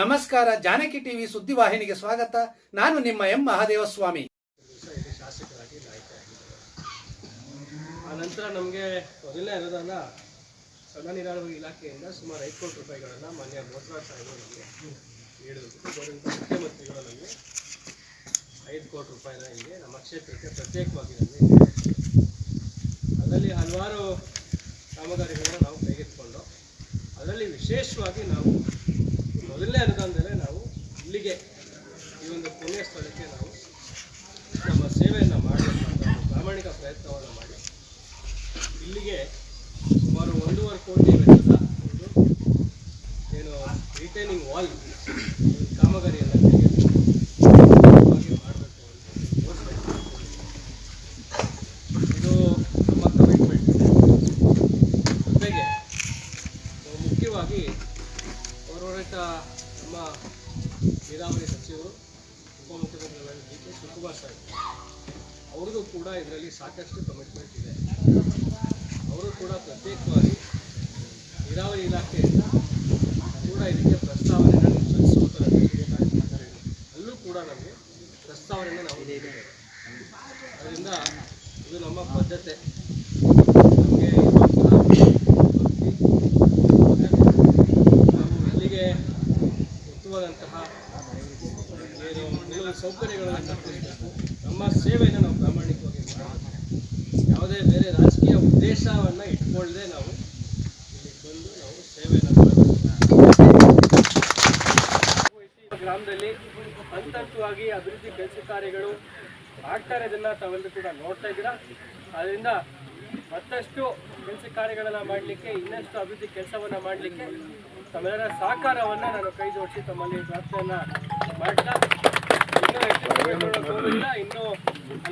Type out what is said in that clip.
ನಮಸ್ಕಾರ, ಜಾನಕಿ ಟಿವಿ ಸುದ್ದಿವಾಹಿನಿಗೆ ಸ್ವಾಗತ. ನಾನು ನಿಮ್ಮ ಎಂ ಮಹಾದೇವಸ್ವಾಮಿ. ಶಾಸಕರಾಗಿ ಆ ನಂತರ ನಮಗೆ ಮೊದಲನೇ ಅನುದಾನ ಸಣ್ಣ ನೀರಾವರಿ ಇಲಾಖೆಯಿಂದ ಸುಮಾರು ಐದು ಕೋಟಿ ರೂಪಾಯಿಗಳನ್ನು ಮಾನ್ಯ ಮೋಸರಾಜ್ ಸಾಹೇಬರು ನಮಗೆ ನೀಡಿದ್ರು. ಮುಖ್ಯಮಂತ್ರಿಗಳು ನಮಗೆ ಐದು ಕೋಟಿ ರೂಪಾಯಿನ ಇಲ್ಲಿ ನಮ್ಮ ಕ್ಷೇತ್ರಕ್ಕೆ ಪ್ರತ್ಯೇಕವಾಗಿ ನಮಗೆ ಅದರಲ್ಲಿ ಹಲವಾರು ಕಾಮಗಾರಿಗಳನ್ನು ನಾವು ಕೈಗೆತ್ತಿಕೊಂಡು, ಅದರಲ್ಲಿ ವಿಶೇಷವಾಗಿ ನಾವು ಮೊದಲನೇ ಅನುದಾನದಲ್ಲೇ ನಾವು ಇಲ್ಲಿಗೆ ಈ ಒಂದು ಪುಣ್ಯ ಸ್ಥಳಕ್ಕೆ ನಾವು ನಮ್ಮ ಸೇವೆಯನ್ನು ಮಾಡಬೇಕಂತ ಪ್ರಾಮಾಣಿಕ ಪ್ರಯತ್ನವನ್ನು ಮಾಡಿ ಇಲ್ಲಿಗೆ ಸುಮಾರು ಒಂದೂವರೆ ಕೋಟಿ ವೆಚ್ಚದ ಒಂದು ಏನು ರಿಟೈನಿಂಗ್ ವಾಲ್ ಕಾಮಗಾರಿಯನ್ನು ಮಾಡಬೇಕು ಅಂತ ಇದು ನಮ್ಮ ಜೊತೆಗೆ ಮುಖ್ಯವಾಗಿ ನಮ್ಮ ನೀರಾವರಿ ಸಚಿವರು ಉಪಮುಖ್ಯಮಂತ್ರಿಗಳಾದ ಡಿ ಕೆ ಶಿವಕುಮಾರ್ ಸಾಹೇಬ್ ಅವ್ರಿಗೂ ಕೂಡ ಇದರಲ್ಲಿ ಸಾಕಷ್ಟು ಕಮಿಟ್ಮೆಂಟ್ ಇದೆ. ಅವರು ಕೂಡ ಪ್ರತ್ಯೇಕವಾಗಿ ನೀರಾವರಿ ಇಲಾಖೆಯಿಂದ ಕೂಡ ಇದಕ್ಕೆ ಪ್ರಸ್ತಾವನೆಯನ್ನು ಸಲ್ಲಿಸುವ. ಅಲ್ಲೂ ಕೂಡ ನಮಗೆ ಪ್ರಸ್ತಾವನೆಯನ್ನು ನಾವು ನೀಡಿದ್ದೇವೆ. ಅದರಿಂದ ಇದು ನಮ್ಮ ಬದ್ಧತೆ ನಮಗೆ ಇರುವಂತಹ ನಾವು ಇಲ್ಲಿಗೆ ಮೂಲಭೂತ ಸೌಕರ್ಯಗಳನ್ನು ಕಲ್ಪಿಸಬೇಕು. ನಮ್ಮ ಸೇವೆಯನ್ನು ನಾವು ಪ್ರಾಮಾಣಿಕವಾಗಿ ಮಾಡಬೇಕು. ಯಾವುದೇ ಬೇರೆ ರಾಜಕೀಯ ಉದ್ದೇಶವನ್ನು ಇಟ್ಕೊಳ್ಳದೆ ನಾವು ಇಲ್ಲಿ ಬಂದು ನಾವು ಸೇವೆಯನ್ನು ಮಾಡಬೇಕು. ಗ್ರಾಮದಲ್ಲಿ ಹಂತ ಹಂತವಾಗಿ ಅಭಿವೃದ್ಧಿ ಕೆಲಸ ಕಾರ್ಯಗಳು ಆಗ್ತಾ ಇರೋದನ್ನ ತಾವೆಲ್ಲರೂ ಕೂಡ ನೋಡ್ತಾ ಇದ್ದೀರಾ? ಅದರಿಂದ ಮತ್ತಷ್ಟು ಕೆಲಸ ಕಾರ್ಯಗಳನ್ನು ಮಾಡಲಿಕ್ಕೆ ಇನ್ನಷ್ಟು ಅಭಿವೃದ್ಧಿ ಕೆಲಸವನ್ನು ಮಾಡಲಿಕ್ಕೆ ತಮ್ಮೆಲ್ಲರ ಸಹಕಾರವನ್ನು ನಾನು ಕೈ ಜೋಡಿಸಿ ತಮ್ಮಲ್ಲಿ ಪ್ರಾರ್ಥನೆಯನ್ನು ಮಾಡ್ತಾ ಇನ್ನೂ ಹೆಚ್ಚು ಇನ್ನೂ